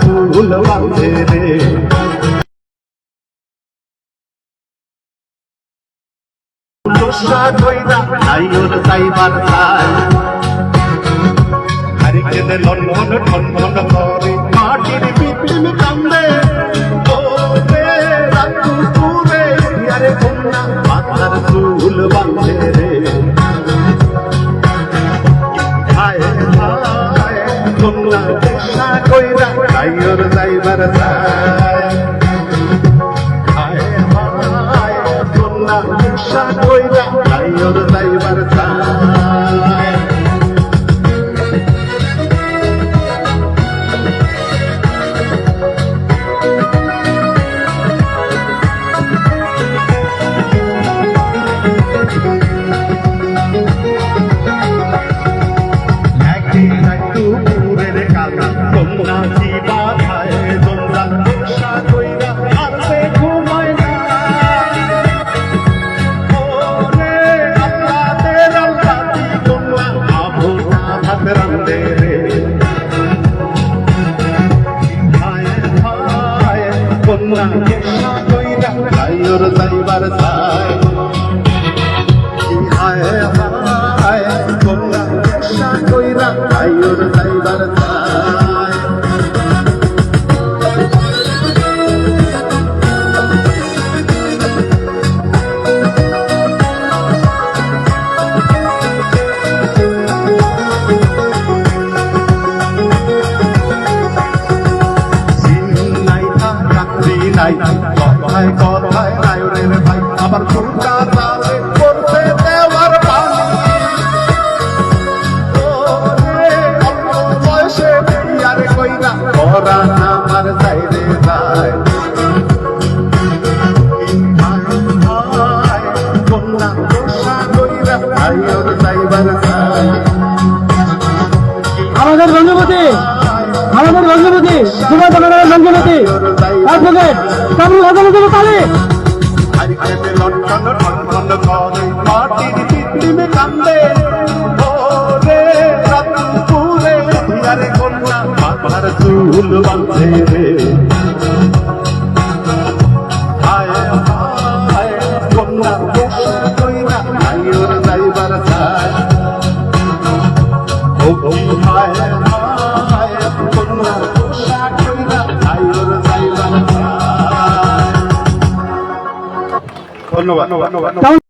চুল বাঁধে রে। লন্ডন ঠনঠন করে মাটির পিপিম কান্দে। মাথার চুল বাঁধে কন্যা দোষা কইরা নাই যাইবার সাইবার সাই হায় কন্যা দোষা কইরা নাই যাইবার সাইবার কন্যা দোষা নাই। কথায় কথায় নায়রের ভাই, আবার তালে করতে দেওয়ার পানি। বয়সে বিয়ার কইরা ওরা আমাদের রঞ্জপতি! আমাদের রঞ্জপতি সুভাষ চন্দ্রের রঞ্জপতি অ্যাডভোকেট কামরুল হাসান হুসেন মাথার চুল বাঁধে রে হায় হায়, কন্যা দোষ কইরা আইয়র যাইবার চায় ধন্যবাদ।